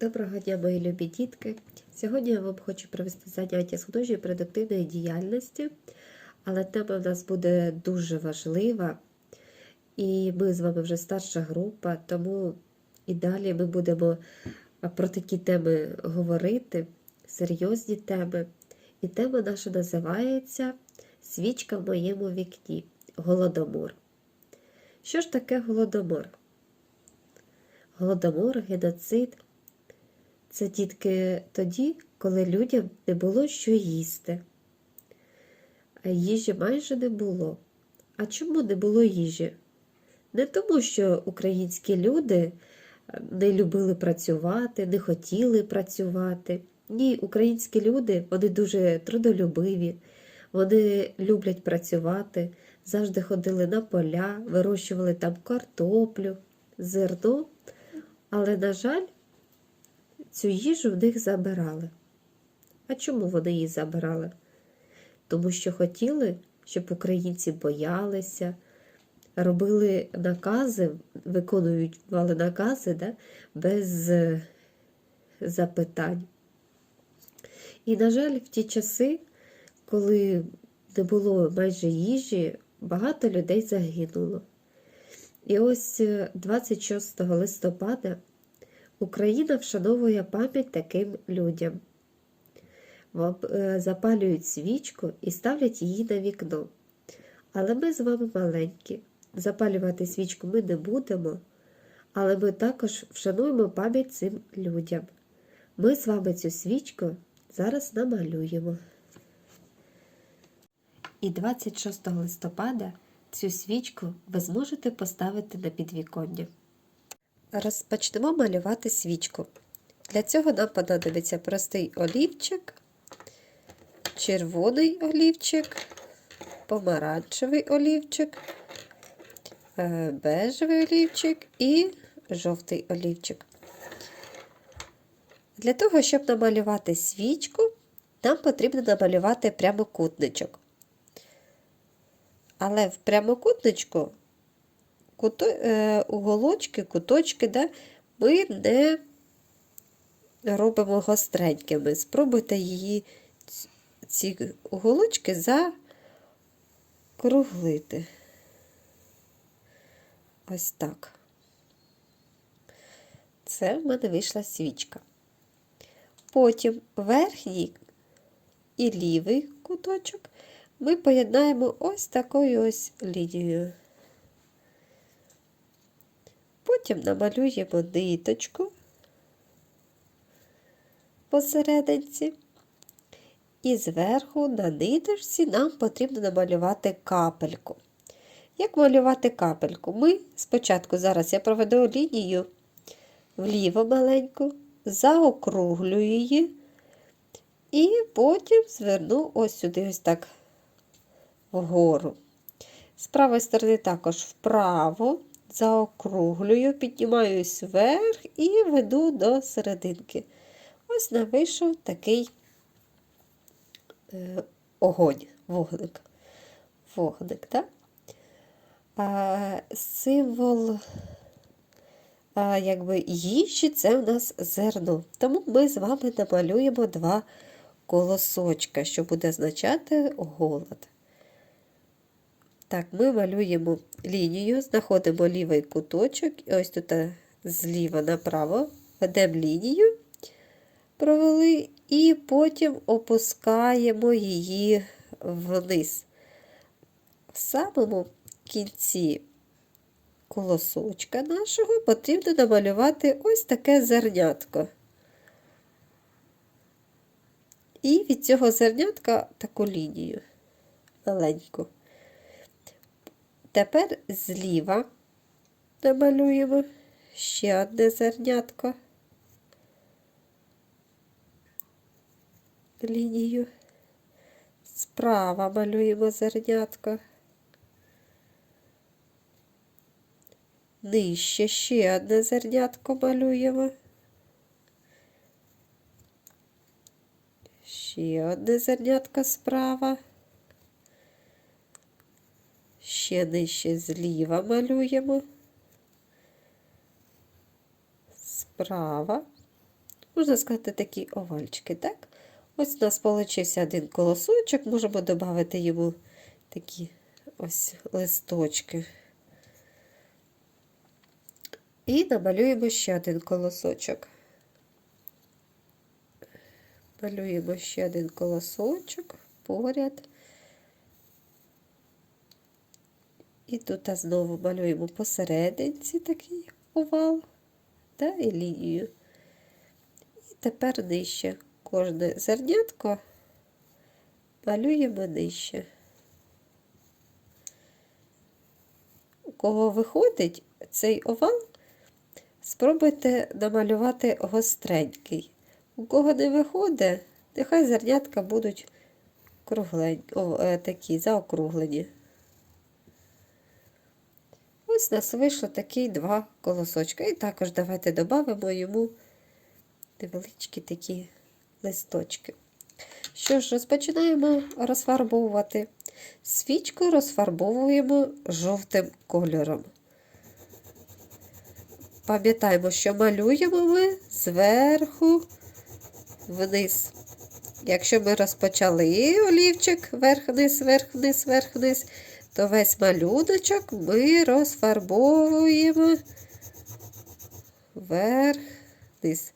Доброго дня, мої любі дітки! Сьогодні я вам хочу провести заняття з художньої продуктивної діяльності, але тема в нас буде дуже важлива, і ми з вами вже старша група, тому і далі ми будемо про такі теми говорити, серйозні теми. І тема наша називається Свічка в моєму вікні Голодомор. Що ж таке голодомор? Голодомор, геноцид це дітки тоді, коли людям не було що їсти. Їжі майже не було. А чому не було їжі? Не тому, що українські люди не любили працювати, не хотіли працювати. Ні, українські люди вони дуже трудолюбиві, вони люблять працювати, завжди ходили на поля, вирощували там картоплю, зерно. Але, на жаль, цю їжу в них забирали. А чому вони її забирали? Тому що хотіли, щоб українці боялися, робили накази, виконували накази да, без запитань. І, на жаль, в ті часи, коли не було майже їжі, багато людей загинуло. І ось 26 листопада Україна вшановує пам'ять таким людям. Запалюють свічку і ставлять її на вікно. Але ми з вами маленькі. Запалювати свічку ми не будемо, але ми також вшануємо пам'ять цим людям. Ми з вами цю свічку зараз намалюємо. І 26 листопада цю свічку ви зможете поставити на підвіконня. Розпочнемо малювати свічку. Для цього нам понадобиться простий олівчик, червоний олівчик, помаранчевий олівчик, бежевий олівчик і жовтий олівчик. Для того, щоб намалювати свічку, нам потрібно намалювати прямокутничок. Але в прямокутничку куто, е, уголочки, куточки, да, ми не робимо гостренькими. Спробуйте її, ці уголочки закруглити. Ось так. Це в мене вийшла свічка. Потім верхній і лівий куточок ми поєднаємо ось такою ось лінією. Потім намалюємо ниточку посерединці. І зверху на ниточці нам потрібно намалювати капельку. Як малювати капельку? Ми спочатку, зараз я проведу лінію вліво маленьку, заокруглюю її, і потім зверну ось сюди, ось так вгору. З правої сторони також вправо, заокруглюю, піднімаюсь вверх і веду до серединки. Ось на вийшов такий е, огонь, вогник. Вогник, так? А, символ а, якби, їжі це у нас зерно. Тому ми з вами намалюємо два колосочка, що буде означати голод. Так, ми малюємо лінію, знаходимо лівий куточок, і ось тут зліва направо ведемо лінію, провели, і потім опускаємо її вниз. В самому кінці колосочка нашого потрібно намалювати ось таке зернятко. І від цього зернятка таку лінію маленьку. Тепер зліва намалюємо ще одне зернятко, лінію. Справа малюємо зернятко. Нижче ще одне зернятко малюємо. Ще одне зернятко справа. Ще нижче зліва малюємо. Справа. можна сказати, такі овальчики, так? Ось у нас получився один колосочок, можемо додати йому такі ось листочки. І намалюємо ще один колосочок. Малюємо ще один колосочок поряд. І тут знову малюємо посерединці такий овал та, і лінію. І тепер нижче. Кожне зернятко малюємо нижче. У кого виходить цей овал, спробуйте намалювати гостренький. У кого не виходить, нехай зернятка будуть круглень, о, е, такі заокруглені. Ось нас вийшло такі два колосочка. І також давайте додамо йому невеличкі такі листочки. Що ж, розпочинаємо розфарбовувати. Свічку розфарбовуємо жовтим кольором. Пам'ятаємо, що малюємо ми зверху вниз. Якщо ми розпочали олівчик вверх-вниз, вверх-вниз, вверх-вниз, то весь малюночок ми розфарбовуємо вверх-вниз.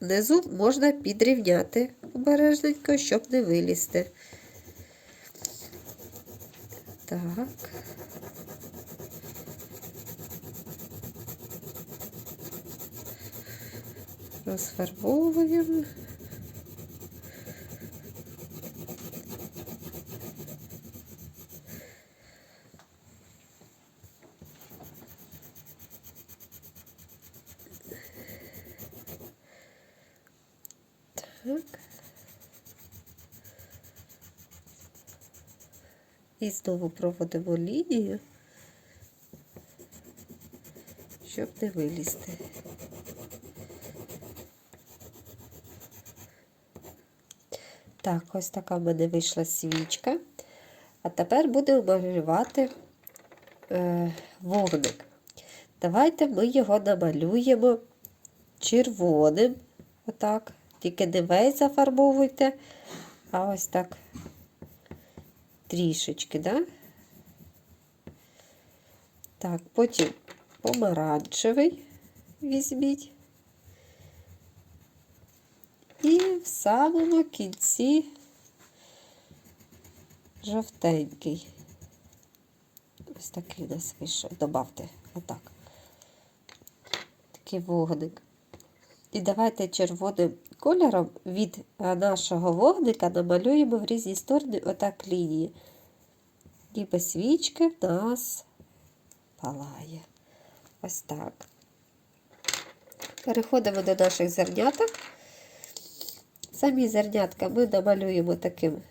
Внизу можна підрівняти обережненько, щоб не вилізти. Так. Розфарбовуємо. І знову проводимо лінію, щоб не вилізти. Так, ось така в мене вийшла свічка. А тепер будемо малювати е, вогник. Давайте ми його намалюємо червоним. Отак. Тільки не зафарбовуйте, а ось так трішечки, да? Так, потім помаранчевий візьміть. І в самому кінці жовтенький. Ось такий у нас вийшов. Добавте отак. Такий вогник. І давайте червоним кольором від е, нашого вогника намалюємо в різні сторони отак лінії. Ніби свічки в нас палає. Ось так. Переходимо до наших зерняток. Самі зернятка ми намалюємо таким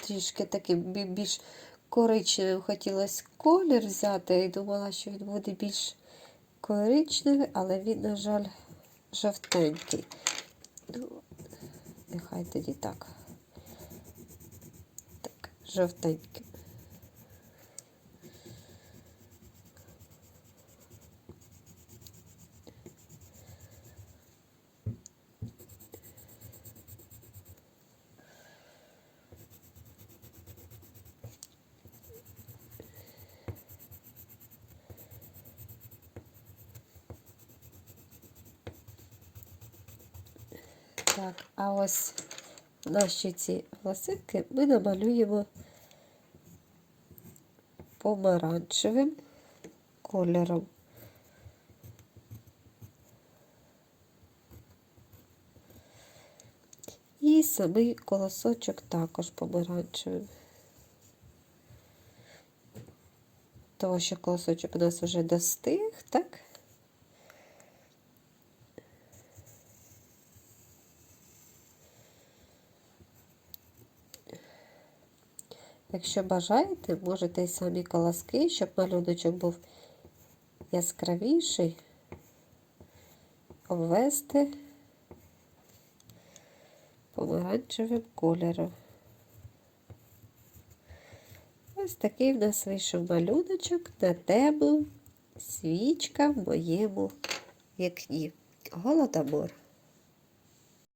трішки таким більш коричневим хотілося колір взяти і думала, що він буде більш коричневий, але він, на жаль, жовтенький. Ну, нехай тоді так. Так, жовтенький. Так, а ось наші ці волосинки ми намалюємо помаранчевим кольором. І самий колосочок також помаранчевим. Того, що колосочок у нас вже достиг, так? Якщо бажаєте, можете й самі колоски, щоб малюночок був яскравіший, обвести помаранчевим кольором. Ось такий в нас вийшов малюночок на тему свічка в моєму вікні. Голодомор.